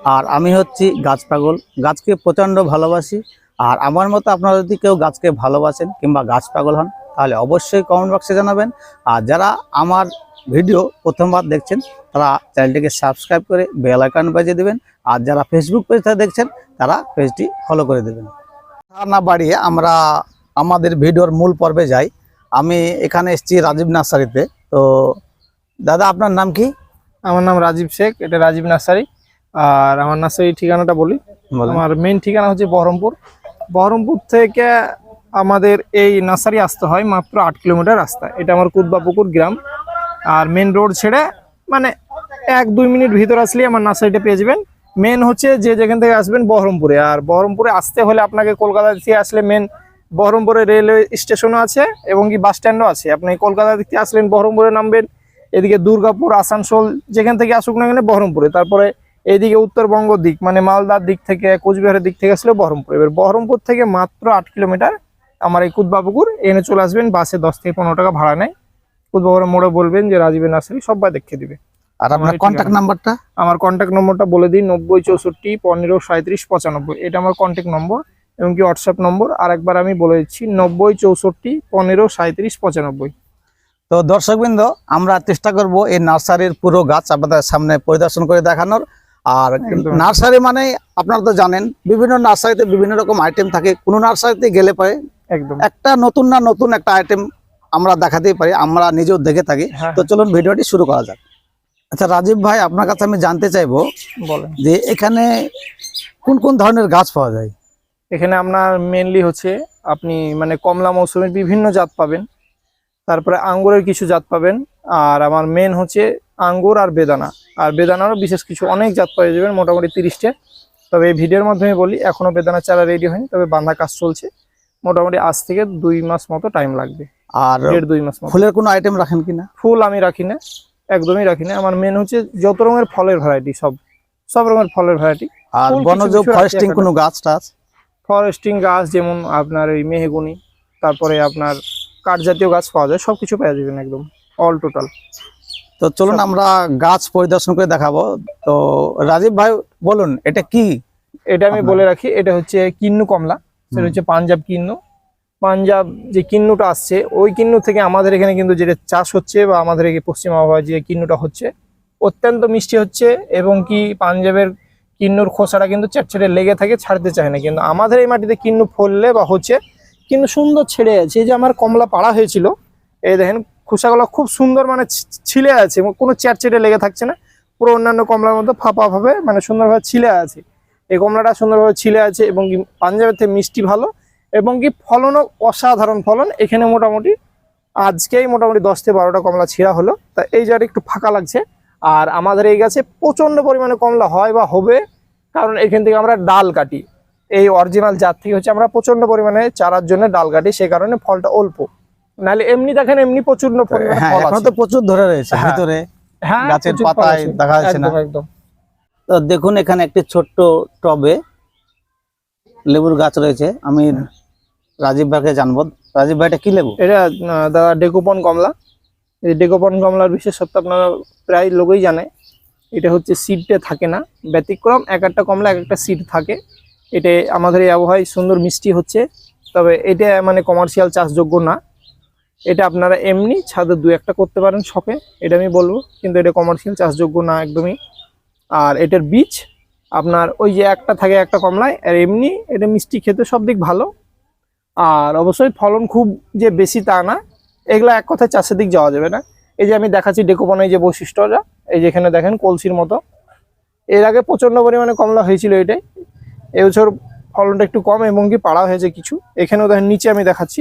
আর আমি হচ্ছি গাছ পাগল। গাছকে প্রচণ্ড ভালোবাসি। আর আমার মতো আপনারা যদি কেউ গাছকে ভালোবাসেন কিংবা গাছ পাগল হন, তাহলে অবশ্যই কমেন্ট বক্সে জানাবেন। আর যারা আমার ভিডিও প্রথমবার দেখছেন, তারা চ্যানেলটিকে সাবস্ক্রাইব করে বেল আইকন বাজিয়ে দেবেন। আর যারা ফেসবুক পেজটা দেখছেন, তারা পেজটি ফলো করে দেবেন। না বাড়িয়ে আমরা আমাদের ভিডিওর মূল পর্বে যাই। আমি এখানে এসেছি রাজীব নার্সারিতে। তো দাদা, আপনার নাম কি? আমার নাম রাজীব শেখ, এটা রাজীব নার্সারি। আর আমার নার্সারির ঠিকানাটা বলি। আমার মেইন ঠিকানা হচ্ছে বহরমপুর। বহরমপুর থেকে আমাদের এই নার্সারি আসতে হয় মাত্র আট কিলোমিটার রাস্তা। এটা আমার কুদবাপুকুর গ্রাম। আর মেন রোড ছেড়ে মানে এক দুই মিনিট ভিতর আসলে আমার নার্সারিটা পেয়ে যাবেন। মেন হচ্ছে যে যেখান থেকে আসবেন বহরমপুরে। আর বহরমপুরে আসতে হলে আপনাকে কলকাতা থেকে আসলে মেন বহরমপুরে রেলওয়ে স্টেশনও আছে এবং কি বাস স্ট্যান্ডও আছে। আপনি কলকাতা থেকে আসলেন বহরমপুরে নামবেন এদিকে দুর্গাপুর আসানসোল যেখান থেকে আসুক না কেন বহরমপুরে। তারপরে এইদিকে উত্তরবঙ্গ দিক মানে মালদার দিক থেকে কোচবিহারের দিক থেকে আসলে বহরমপুর। এবার বহরমপুর থেকে মাত্র আট কিলোমিটার আমার এই কুদবাপুকুর এনে চলে আসবেন বাসে দশ থেকে পনেরো টাকা ভাড়া নেয়। কুদবাপুরের মোড়ে বলবেন যে রাজীবের নার্সারি সবাই দেখে দিবে। আর আপনার কন্ট্যাক্ট নাম্বারটা আমার কন্ট্যাক্ট নম্বরটা বলে দিই নব্বই চৌষট্টি পনেরো সাঁত্রিশ পঁচানব্বই। এটা আমার কন্ট্যাক্ট নম্বর এবং কি হোয়াটসঅ্যাপ নম্বর আর একবার আমি বলে দিচ্ছি নব্বই চৌষট্টি পনেরো সাঁত্রিশ পঁচানব্বই। তো দর্শকবৃন্দ আমরা চেষ্টা করব এই নার্সারির পুরো গাছ আপনাদের সামনে পরিদর্শন করে দেখানোর। আর নার্সারি মানে আপনারা তো জানেন বিভিন্ন নার্সারিতে বিভিন্ন রকম আইটেম থাকে। কোনো নার্সারিতে গেলে পরে একদম। একটা নতুন না নতুন একটা আইটেম আমরা দেখাতেই পারি আমরা নিজেও দেখে থাকি। হ্যাঁ তো চলুন ভিডিওটি শুরু করা যাক। আচ্ছা রাজীব ভাই আপনার কাছে আমি জানতে চাইব বলেন। যে এখানে কোন কোন ধরনের গাছ পাওয়া যায়? এখানে আপনার মেনলি হচ্ছে আপনি মানে কমলা মৌসুমের বিভিন্ন জাত পাবেন তারপরে আঙ্গুরের কিছু জাত পাবেন আর আমার মেন হচ্ছে আঙ্গুর আর বেদানা। আর বেদানারও বিশেষ কিছু অনেক জাত পাওয়া যাবেন মোটামুটি তিরিশটা। তবে এই ভিডিওর মাধ্যমে বলি এখনও বেদানা চারা রেডি হয়নি তবে বাঁধা কাজ চলছে। মোটামুটি আজ থেকে দুই মাস মতো টাইম লাগবে। আর দেড় দুই মাস ফুলের কোনো আইটেম রাখেন কিনা? ফুল আমি রাখি না একদমই রাখি না। আমার মেন হচ্ছে যত রকমের ফলের ভ্যারাইটি সব সব রকমের ফলের ভ্যারাইটি আর বনজ ফরেস্টিং। কোনো গাছ টাছ? ফরেস্টিং গাছ যেমন আপনার এই মেহগুনি তারপরে আপনার কাঠ জাতীয় গাছ পাওয়া যায় সব কিছু পেয়ে যাবেন একদম। অল টোটাল তো চলুন আমরা গাছ পরিদর্শন করে দেখাবো। তো রাজীব ভাই বলুন এটা কি? এটা আমি বলে রাখি এটা হচ্ছে কিন্নু কমলা। সেটা হচ্ছে পাঞ্জাব কিন্নু। পাঞ্জাব যে কিন্নুটা আসছে ওই কিন্নু থেকে আমাদের এখানে কিন্তু যেটা চাষ হচ্ছে বা আমাদের এই পশ্চিম আবহাওয়ায় যে কিন্নুটা হচ্ছে অত্যন্ত মিষ্টি হচ্ছে এবং কি পাঞ্জাবের কিন্নুর খোসাটা কিন্তু চেটছেড়ে লেগে থাকে ছাড়তে চায় না। কিন্তু আমাদের এই মাটিতে কিন্নু ফললে বা হচ্ছে কিন্তু সুন্দর ছেড়ে আছে। এই যে আমার কমলা পাড়া হয়েছিল এই দেখেন খোসাগুলো খুব সুন্দর মানে ছিলে আছে কোনো চেটছেড়ে লেগে থাকছে না। পুরো অন্যান্য কমলার মতো ফাঁপা ভাবে মানে সুন্দরভাবে ছিলে আছে। এই কমলাটা সুন্দরভাবে ছিলে আছে এবং কি পাঞ্জাবের থেকে মিষ্টি ভালো এবং কি ফলনও অসাধারণ ফলন। এখানে মোটামুটি আজকেই মোটামুটি দশ থেকে বারোটা কমলা ছিঁড়া হলো। তা এই জায়গাটা একটু ফাঁকা লাগছে। আর আমাদের এই গাছে প্রচণ্ড পরিমাণে কমলা হয় বা হবে, কারণ এখান থেকে আমরা ডাল কাটি। এই অরিজিনাল জাত থেকে হচ্ছে আমরা প্রচণ্ড পরিমাণে চারার জন্য ডাল কাটি সেই কারণে ফলটা অল্প। নাহলে এমনি দেখেন এমনি প্রচুর হ্যাঁ এখন তো প্রচুর ধরে রয়েছে হ্যাঁ। ভিতরে হ্যাঁ গাছের পাতায় দেখা যাচ্ছে না। একদম তো দেখুন এখানে একটি ছোট্ট টবে লেবুর গাছ রয়েছে। আমি রাজীব ভাইকে জানব। রাজীব ভাইটা কি লেবু? এটা দাদা ডেকোপন কমলা। এই ডেকোপন কমলার বিশেষত্ব আপনারা প্রায় লোকই জানে। এটা হচ্ছে সিডটা থাকে না ব্যতিক্রম। এক একটা কমলা এক একটা সিড থাকে। এটা আমাদের এই আবহাওয়ায় সুন্দর মিষ্টি হচ্ছে। তবে এটা মানে কমার্শিয়াল চাষযোগ্য না। এটা আপনারা এমনি ছাদে দু একটা করতে পারেন শখে এটা আমি বলব, কিন্তু এটা কমার্শিয়াল চাষযোগ্য না একদমই। আর এটার বীজ, আপনার ওই যে একটা থাকে একটা কমলায়, আর এমনি এটা মিষ্টি খেতে সব দিক ভালো। আর অবশ্যই ফলন খুব যে বেশি তা না, এগুলা এক কথায় চাষের দিক যাওয়া যাবে না। এই যে আমি দেখাচ্ছি ডেকোপনের যে বৈশিষ্ট্যটা এই যেখানে দেখেন কলসির মতো। এর আগে প্রচণ্ড পরিমাণে কমলা হয়েছিল এটাই। এবছর ফলনটা একটু কম, এবং কি পাড়া হয়েছে কিছু। এখানেও দেখেন, নিচে আমি দেখাচ্ছি।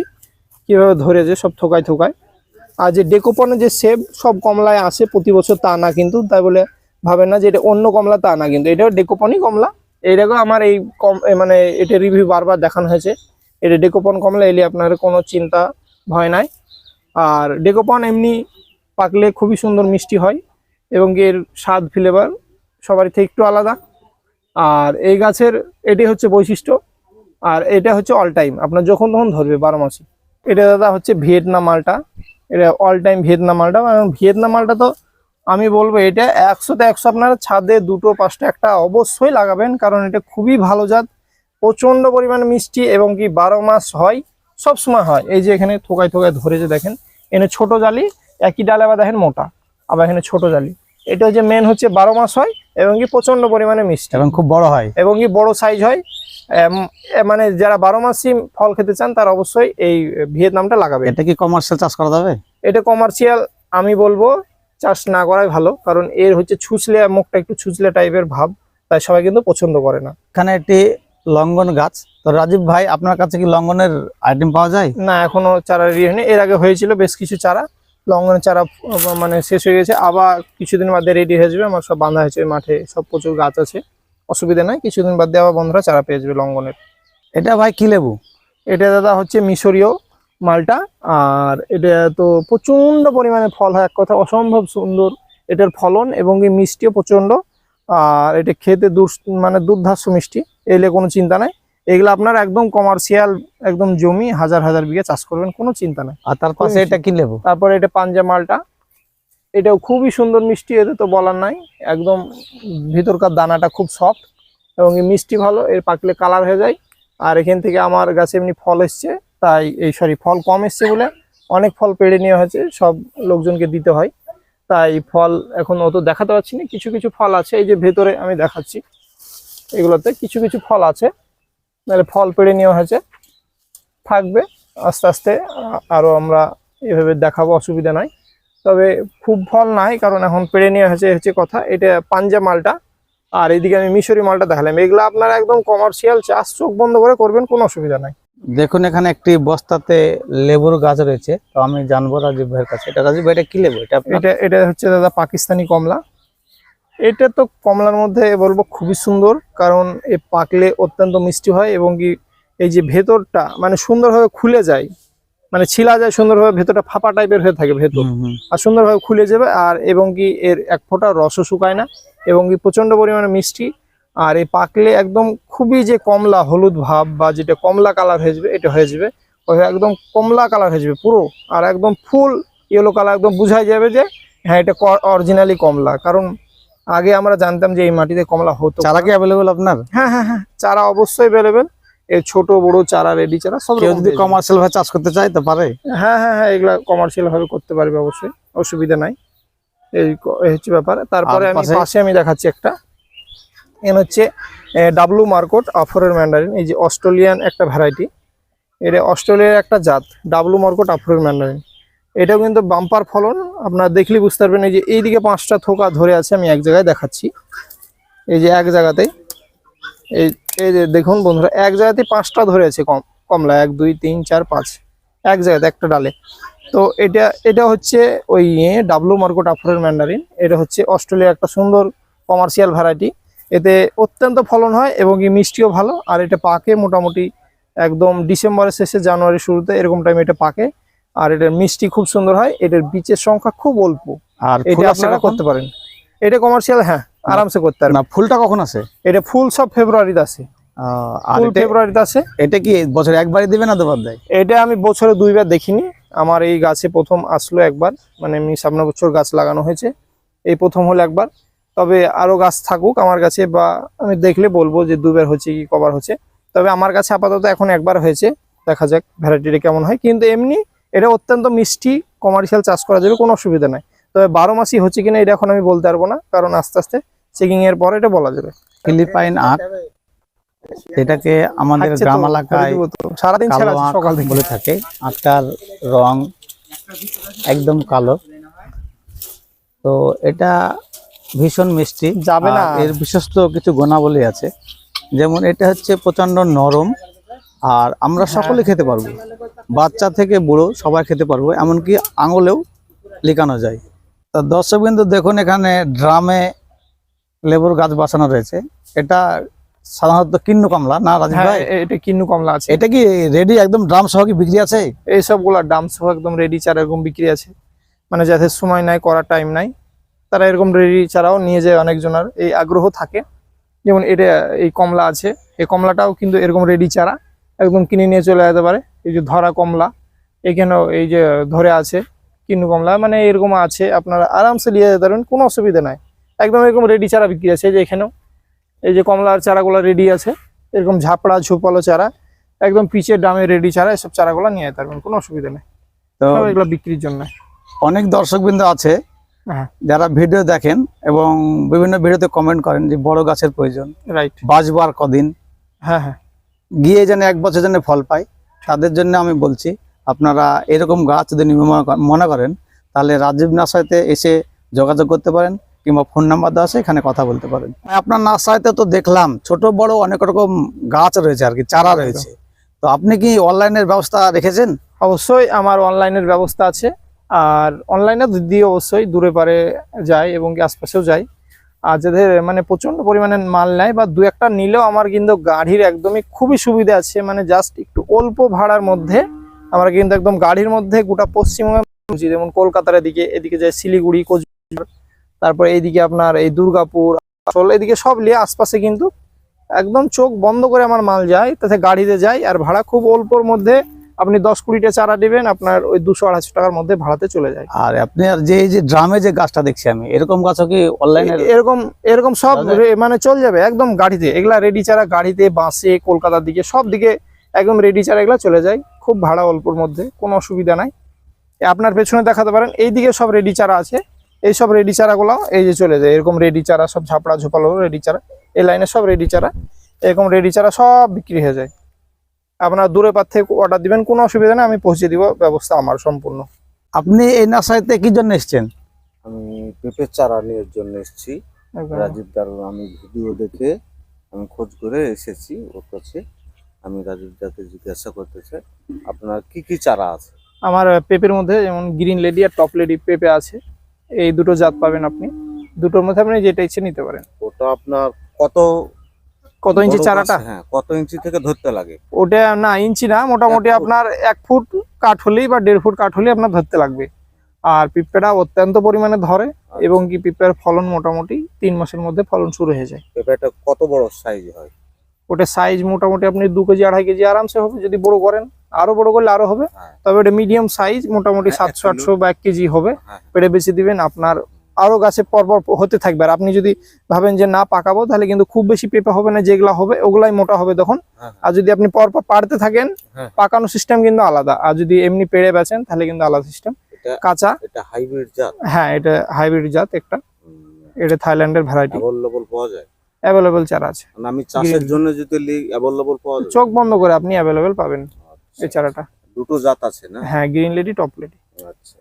কীভাবে ধরেছে সব থোকায় থোকায় আর যে ডেকোপনে যে সেব সব কমলায় আসে প্রতি বছর তা না কিন্তু, তাই বলে ভাবেন না যে এটা অন্য কমলা তা না কিন্তু, এটাও ডেকোপনই কমলা। এইটাকে আমার এই কম মানে এটা রিভিউ বারবার দেখানো হয়েছে। এটা ডেকোপন কমলা, এলে আপনার কোনো চিন্তা, ভয় নাই। আর ডেকোপন এমনি পাকলে খুবই সুন্দর মিষ্টি হয় এবং এর স্বাদ ফ্লেভার সবারই থেকে একটু আলাদা। আর এই গাছের এটি হচ্ছে বৈশিষ্ট্য। আর এটা হচ্ছে অল টাইম আপনার যখন তখন ধরবে বারো মাসি। এটা দাদা হচ্ছে ভিয়েতনাম মালটা। এটা অল টাইম ভিয়েতনাম মালটা। ভিয়েতনাম মালটা তো আমি বলব এটা একশোতে একশো আপনারা ছাদে দুটো পাঁচটা একটা অবশ্যই লাগাবেন কারণ এটা খুবই ভালো জাত। প্রচণ্ড পরিমাণে মিষ্টি এবং কি বারো মাস হয় সব সময় হয়। এই যে এখানে থোকায় থোকায় ধরেছে দেখেন। এখানে ছোট জালি একই ডালে আবার দেখেন মোটা আবার এখানে ছোট জালি। এটা হচ্ছে মেন হচ্ছে বারো মাস হয় এবং কি প্রচণ্ড পরিমাণে মিষ্টি। এবং খুব বড় হয়। এবং কি বড় সাইজ হয় মানে যারা বারো মাসই ফল খেতে চান তারা অবশ্যই এই ভিয়েতনামটা লাগাবে। এটা কি কমার্শিয়াল চাষ করা যাবে? এটা কমার্শিয়াল আমি বলব চাষ না করাই ভালো কারণ এর হচ্ছে ছুচলে মুখটা একটু ছুচলে টাইপের ভাব তাই সবাই কিন্তু পছন্দ করে না। এখানে একটি লঙ্ঘন গাছ। তো রাজীব ভাই আপনার কাছে কি লঙ্ঘনের আইটেম পাওয়া যায়? না এখনও চারা রেডি হয়নি। এর আগে হয়েছিল বেশ কিছু চারা। লঙ্ঘনের চারা মানে শেষ হয়ে গেছে। আবার কিছুদিন বাদে রেডি হয়ে যাবে। আমার সব বাঁধা হয়েছে মাঠে সব প্রচুর গাছ আছে। অসুবিধা নাই কিছুদিন বাদ দিয়ে আবার বন্ধুরা চারা পেয়ে যাবে লঙ্গনের। এটা ভাই কি লেবু? এটা দাদা হচ্ছে মিশরীয় মালটা আর এটা তো প্রচণ্ড পরিমাণে ফল হয় এক কথা অসম্ভব সুন্দর এটার ফলন এবং এই মিষ্টিও প্রচণ্ড আর এটা খেতে দুস মানে দুর্ধাস্য মিষ্টি এলে কোনো চিন্তা নাই। এগুলো আপনার একদম কমার্শিয়াল একদম জমি হাজার হাজার বিঘা চাষ করবেন কোনো চিন্তা নাই। আর তার পাশে এটা কি লেবু? তারপরে এটা পাঞ্জা মালটা এটাও খুবই সুন্দর মিষ্টি, এতে তো বলার নাই। একদম ভিতরকার দানাটা খুব সফট এবং এই মিষ্টি ভালো, এর পাকলে কালার হয়ে যায়। আর এখান থেকে আমার গাছে এমনি ফল এসছে, তাই এই সরি, ফল কম এসছে বলে অনেক ফল পেড়ে নেওয়া হয়েছে, সব লোকজনকে দিতে হয়। তাই ফল এখন অত দেখাতে পারছি না, কিছু কিছু ফল আছে, এই যে ভেতরে আমি দেখাচ্ছি। এগুলোতে কিছু কিছু ফল আছে মানে ফল পেড়ে নেওয়া হয়েছে। থাকবে, আস্তে আস্তে আরও আমরা এভাবে দেখাবো, অসুবিধা নাই। তবে খুব ফল নাই কারণ এখন পেড়ে নেওয়া হয়েছে হচ্ছে কথা। এটা পাঞ্জা মালটা। আর এইদিকে আমি মিশরি মালটা দেখালাম। এগুলো আপনারা একদম কমার্শিয়াল চাষ চোখ বন্ধ করে করবেন কোনো অসুবিধা নাই। দেখুন এখানে একটি বস্তাতে লেবুর গাছ রয়েছে। তো আমি জানব রাজীব ভাইয়ের কাছে। এটা রাজীব ভাই এটা কি লেবু? এটা এটা এটা হচ্ছে দাদা পাকিস্তানি কমলা। এটা তো কমলার মধ্যে বলব খুবই সুন্দর কারণ এ পাকলে অত্যন্ত মিষ্টি হয় এবং কি এই যে ভেতরটা মানে সুন্দরভাবে খুলে যায়। মানে ছিলা যায় সুন্দরভাবে ভেতরটা ফাঁপা টাইপের হয়ে থাকে ভেতর। আর সুন্দরভাবে খুলে যাবে আর এবং কি এর এক ফোঁটা রসও শুকায় না এবং কি প্রচণ্ড পরিমাণে মিষ্টি। আর এই পাকলে একদম খুবই যে কমলা হলুদ ভাব বা যেটা কমলা কালার হয়ে যাবে এটা হয়ে যাবে। ওই একদম কমলা কালার হয়ে যাবে পুরো। আর একদম ফুল ইয়েলো কালার একদম বোঝাই যাবে যে হ্যাঁ এটা অরিজিনালি কমলা। কারণ আগে আমরা জানতাম যে এই মাটিতে কমলা হতো। চারা কি অ্যাভেলেবেল আপনার? হ্যাঁ হ্যাঁ হ্যাঁ চারা অবশ্যই অ্যাভেলেবেল এর ছোট বড় চারা রেডি চারা সব কেউ যদি কমার্শিয়াল ভাবে চাষ করতে চায় তো পারে। হ্যাঁ হ্যাঁ হ্যাঁ এগুলা কমার্শিয়াল ভাবে করতে পারবে অবশ্যই অসুবিধা নাই। এই হচ্ছে ব্যাপার। তারপরে আমি পাশে? পাশে আমি দেখাচ্ছি একটা। এন হচ্ছে ডাব্লু মার্কট আফরের ম্যান্ডারিন এই যে অস্ট্রেলিয়ান একটা ভ্যারাইটি এটা অস্ট্রেলিয়ার একটা জাত ডাব্লু মার্কট আফরের ম্যান্ডারিন এটাও কিন্তু বাম্পার ফলন আপনারা দেখলে বুঝতে পারবেন। এই যে এইদিকে পাঁচটা থোকা ধরে আছে আমি এক জায়গায় দেখাচ্ছি। এই যে এক জায়গাতেই এই এই যে দেখুন বন্ধুরা এক জায়গাতেই পাঁচটা ধরে আছে কম কমলা এক দুই তিন চার পাঁচ এক জায়গাতে একটা ডালে। তো এটা এটা হচ্ছে ওই ডাব্লু মার্কট আফরের ম্যান্ডারিন এটা হচ্ছে অস্ট্রেলিয়ার একটা সুন্দর কমার্শিয়াল ভ্যারাইটি এতে অত্যন্ত ফলন হয় এবং এই মিষ্টিও ভালো আর এটা পাকে মোটামুটি একদম ডিসেম্বরের শেষে জানুয়ারির শুরুতে এরকম টাইমে এটা পাকে। আর এটার মিষ্টি খুব সুন্দর হয় এটার বীজের সংখ্যা খুব অল্প। আর এটা আপনারা করতে পারেন। এটা কমার্শিয়াল হ্যাঁ। আরামসে করতে পারেন না ফুলটা কখন আসে? এটা ফুল সব ফেব্রুয়ারিতে আর ফুল ফেব্রুয়ারিতে আসে। এটা কি বছর একবারই দিবে না দুবার দেয়? এটা আমি বছরে দুইবার দেখিনি। আমার এই গাছে প্রথম আসলো একবার। মানে আমি সামনে বছর গাছ লাগানো হয়েছে। এই প্রথম হলো একবার। তবে আরও গাছ থাকুক আমার কাছে বা আমি দেখলে বলব যে দুবার হচ্ছে কি কবার হচ্ছে। তবে আমার কাছে আপাতত এখন একবার হয়েছে। দেখা যাক ভ্যারাইটিটা কেমন হয়। কিন্তু এমনি এটা অত্যন্ত মিষ্টি কমার্শিয়াল চাষ করা যাবে কোনো অসুবিধা নাই। তবে বারো মাসই হচ্ছে কিনা এটা এখন আমি বলতে পারব না। কারণ আস্তে আস্তে চেকিং এর পরে এটা বলা যাবে। ফিলিপাইন আখ এটাকে আমাদের তো, গ্রাম এলাকায় সারাদিন সকাল থেকে। বলে থাকে। আখটার রং একদম কালো। তো এটা ভীষণ মিষ্টি। যাবে না। এর বিশ্বস্ত কিছু গুণাবলী আছে। যেমন এটা হচ্ছে প্রচণ্ড নরম। আর আমরা হ্যাঁ। সকলে খেতে পারব। বাচ্চা থেকে বুড়ো সবাই খেতে পারব। এমনকি আঙুলেও লিকানো যায়। তা দর্শক বিন্দু দেখুন এখানে ড্রামে লেবুর গাছ বসানো রয়েছে। এটা সাধারণত কিন্নু কমলা না রাজীব হ্যাঁ ভাই? এটা কিন্নু কমলা আছে। এটা কি রেডি একদম ড্রাম সহ কি বিক্রি আছে? এই সবগুলা ড্রাম সহ একদম রেডি চারা এরকম বিক্রি আছে। মানে যাদের সময় নাই করার টাইম নাই তারা এরকম রেডি চারাও নিয়ে যায় অনেকজনের এই আগ্রহ থাকে। যেমন এটা এই কমলা আছে। এই কমলাটাও কিন্তু এরকম রেডি চারা একদম কিনে নিয়ে চলে যেতে পারে। এই যে ধরা কমলা এখানেও এই যে ধরে আছে কিন্নু কমলা মানে এরকম আছে। আপনারা আরামসে নিয়ে যেতে পারবেন কোনো অসুবিধা নাই। একদম এরকম রেডি চারা বিক্রি আছে এই যে এখানেও। এই যে কমলার চারাগুলো রেডি আছে এরকম ঝাপড়া ঝোপালো চারা একদম পিচের দামে রেডি চারা এসব চারাগুলো নিয়ে যেতে পারবেন কোনো অসুবিধা নেই। তো এগুলো বিক্রির জন্য। অনেক দর্শকবৃন্দ আছে হ্যাঁ। যারা ভিডিও দেখেন এবং বিভিন্ন ভিডিওতে কমেন্ট করেন যে বড় গাছের প্রয়োজন। রাইট বাঁচবো আর কদিন। হ্যাঁ হ্যাঁ। গিয়ে যেন এক বছর যেন ফল পায় তাদের জন্য আমি বলছি আপনারা এরকম গাছ যদি মনে করেন তাহলে রাজীব নার্সারিতে এসে যোগাযোগ করতে পারেন। কিংবা ফোন নাম্বার দেওয়া আছে, এখানে কথা বলতে পারেন। আপনার নার্সারিতে তো দেখলাম, ছোট, বড় অনেক রকম গাছ রয়েছে আর কি, চারা রয়েছে। তো আপনি কি অনলাইনের ব্যবস্থা রেখেছেন? অবশ্যই আমার অনলাইনের ব্যবস্থা আছে, আর অনলাইনে দিয়ে অবশ্যই দূরে পারে যায় এবং আশপাশেও যায় আর যাদের মানে প্রচণ্ড পরিমাণে মাল নেয় বা দু একটা নিলেও আমার কিন্তু গাড়ির একদমই খুবই সুবিধা আছে মানে জাস্ট একটু অল্প ভাড়ার মধ্যে আমরা কিন্তু একদম গাড়ির মধ্যে গোটা পশ্চিমবঙ্গে। যেমন কলকাতার এদিকে এদিকে যায় শিলিগুড়ি, কোচবিহার তারপর এইদিকে আপনার এই দুর্গাপুর আসলে এদিকে সব নিয়ে আশপাশে কিন্তু একদম চোখ বন্ধ করে আমার মাল যায় তাতে গাড়িতে যায় আর ভাড়া খুব অল্পর মধ্যে আপনি দশ কুড়িটা চারা দিবেন আপনার ওই দুশো আড়াইশো টাকার মধ্যে ভাড়াতে চলে যায়। আর আপনি আর যে এই যে ড্রামে যে গাছটা দেখছি আমি এরকম গাছও কি অনলাইনে এরকম এরকম সব? রে- মানে চল যাবে একদম গাড়িতে এগুলা রেডি চারা গাড়িতে বাসে কলকাতার দিকে সব দিকে একদম রেডি চারা এগুলা চলে যায় খুব ভাড়া অল্পর মধ্যে কোনো অসুবিধা নাই। আপনার পেছনে দেখাতে পারেন এইদিকে সব রেডি চারা আছে। এই সব রেডি চারাগুলো এই যে চলে যায় এরকম রেডি চারা সব ঝাপড়া ঝোপালো রেডি চারা এই লাইনে সব রেডি চারা এরকম রেডি চারা সব বিক্রি হয়ে যায়। আপনার দূরে পার থেকে অর্ডার দিবেন কোনো অসুবিধা নেই আমি পৌঁছে দিব ব্যবস্থা আমার সম্পূর্ণ। আপনি এই নার্সারিতে কি জন্য এসছেন? আমি পেঁপের চারা নেওয়ার জন্য এসেছি। একদম। রাজীব দার আমি ভিডিও দেখে আমি খোঁজ করে এসেছি ওর কাছে। আমি রাজীব দাকে জিজ্ঞাসা করতে চাই আপনার কি কি চারা আছে? আমার পেঁপের মধ্যে যেমন গ্রিন লেডি আর টপ লেডি পেঁপে আছে। এই দুটো জাত পাবেন আপনি। দুটোর মধ্যে আপনি যেটা ইচ্ছে নিতে পারেন। ওটা আপনার কত কত ইঞ্চি চারাটা? হ্যাঁ কত ইঞ্চি থেকে ধরতে লাগে? ওটা না ইঞ্চি না মোটামুটি আপনার এক ফুট কাঠ হলেই বা দেড় ফুট কাঠ হলেই আপনার ধরতে লাগবে। আর পিঁপড়া অত্যন্ত পরিমাণে ধরে এবং কি পিঁপড়ার ফলন মোটামুটি তিন মাসের মধ্যে ফলন শুরু হয়ে যায়। পেঁপেটা কত বড় সাইজ হয়? ওটা সাইজ মোটামুটি আপনি দু কেজি আড়াই কেজি আরামসে হবে যদি বড় করেন। আরও বড় করলে আরও হবে। হ্যাঁ। তবে এটা মিডিয়াম সাইজ মোটামুটি হ্যাঁ, সাতশো আটশো বা এক কেজি হবে। হ্যাঁ। পেড়ে বেশি দিবেন আপনার আরও গাছে পরপর হতে থাকবে। আর আপনি যদি ভাবেন যে না পাকাবো তাহলে কিন্তু খুব বেশি পেঁপে হবে না যেগুলা হবে ওগুলাই মোটা হবে তখন। হ্যাঁ, আর যদি আপনি পরপর পাড়তে থাকেন হ্যাঁ। পাকানো সিস্টেম কিন্তু আলাদা। আর যদি এমনি পেড়ে বেচেন তাহলে কিন্তু আলাদা সিস্টেম কাঁচা। এটা হাইব্রিড জাত। হ্যাঁ এটা হাইব্রিড জাত একটা। এটা থাইল্যান্ডের ভ্যারাইটি অ্যাভেলেবল পাওয়া যায়? অ্যাভেলেবেল চারা আছে। মানে আমি চাষের জন্য যদি অ্যাভেলেবল পাওয়া যায়? চোখ বন্ধ করে আপনি অ্যাভেলেবেল পাবেন। এই চারাটা। দুটো জাত আছে না? হ্যাঁ গ্রিন লেডি টপ লেডি আচ্ছা।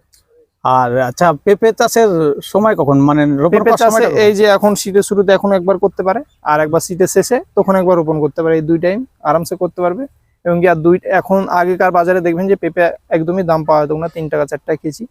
আর আচ্ছা পেঁপে চাষের সময় কখন? মানে পেঁপে চাষে এই যে এখন শীতের শুরুতে এখন একবার করতে পারে আর একবার শীতের শেষে তখন একবার রোপণ করতে পারে। এই দুই টাইম আরামসে করতে পারবে। এবং কি আর দুই এখন আগেকার বাজারে দেখবেন যে পেঁপে একদমই দাম পাওয়া যেত না তিন টাকা চার টাকা কেজি।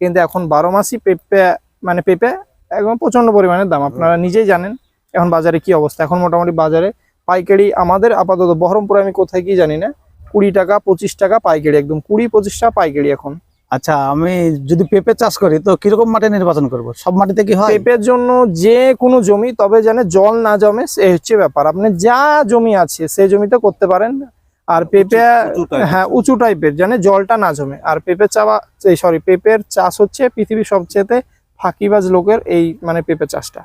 কিন্তু এখন বারো মাসই পেঁপে মানে পেঁপে একদম প্রচণ্ড পরিমাণে দাম। আপনারা নিজেই জানেন এখন বাজারে কি অবস্থা। এখন মোটামুটি বাজারে পাইকারি আমাদের আপাতত বহরমপুরে আমি কোথায় কি জানি না কুড়ি টাকা পঁচিশ টাকা পাইকারি একদম কুড়ি পঁচিশ টাকা পাইকারি এখন। আচ্ছা আমি যদি পেঁপে চাষ করি তো কীরকম মাটি নির্বাচন করব? সব মাটিতে কি হয়? পেঁপের জন্য যে কোনো জমি তবে জানে জল না জমে সে হচ্ছে ব্যাপার। আপনি যা জমি আছে সেই জমিতে করতে পারেন। আর পেঁপে। হ্যাঁ উঁচু টাইপের জানে জলটা না জমে। আর পেঁপে চাওয়া সরি পেঁপের চাষ হচ্ছে পৃথিবীর সবচেয়ে ফাঁকিবাজ লোকের এই মানে পেঁপে চাষটা।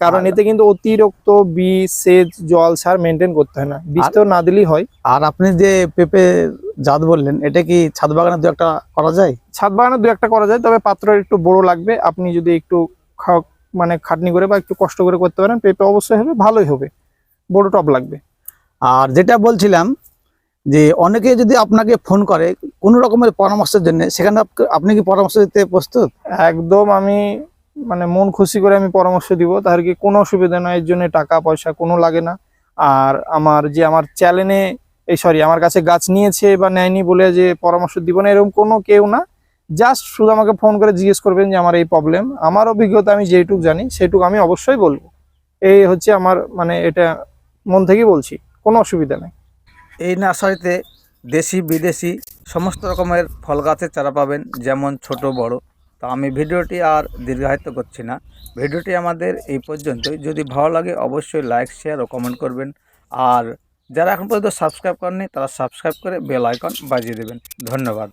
কারণ এতে কিন্তু অতিরিক্ত বীজ সেচ জল সার মেনটেন করতে হয় না। বীজ তো না দিলেই হয়। আর আপনি যে পেঁপে জাত বললেন এটা কি ছাদ বাগানে দু একটা করা যায়? ছাদ বাগানে দু একটা করা যায় তবে পাত্র একটু বড় লাগবে। আপনি যদি একটু মানে খাটনি করে বা একটু কষ্ট করে করতে পারেন পেঁপে অবশ্যই হবে ভালোই হবে। বড় টপ লাগবে। আর যেটা বলছিলাম যে অনেকে যদি আপনাকে ফোন করে কোনো রকমের পরামর্শের জন্য সেখানে আপ- আপনি কি পরামর্শ দিতে প্রস্তুত? একদম আমি মানে মন খুশি করে আমি পরামর্শ দিব। তার কি কোনো অসুবিধা নয় এর জন্য টাকা, পয়সা কোনো লাগে না। আর আমার যে আমার চ্যানেলে, এই সরি, আমার কাছে গাছ নিয়েছে বা নেয়নি বলে যে পরামর্শ দিব না, এরকম কোনো কেউ না। জাস্ট শুধু আমাকে ফোন করে জিজ্ঞেস করবেন যে আমার এই প্রবলেম আমার অভিজ্ঞতা আমি যেটুক জানি, সেটুকু আমি অবশ্যই বলব। এই হচ্ছে আমার মানে এটা মন থেকেই বলছি, কোনো অসুবিধা নেই। এই নার্সারিতে দেশি, বিদেশি সমস্ত রকমের ফল গাছের চারা পাবেন, যেমন ছোট, বড়। তো আমি ভিডিওটি আর দীর্ঘায়িত করছি না। ভিডিওটি আমাদের এই পর্যন্তই। যদি ভালো লাগে অবশ্যই লাইক শেয়ার ও কমেন্ট করবেন। আর যারা এখন পর্যন্ত সাবস্ক্রাইব করেননি, তারা সাবস্ক্রাইব করে বেল আইকন বাজিয়ে দেবেন। ধন্যবাদ।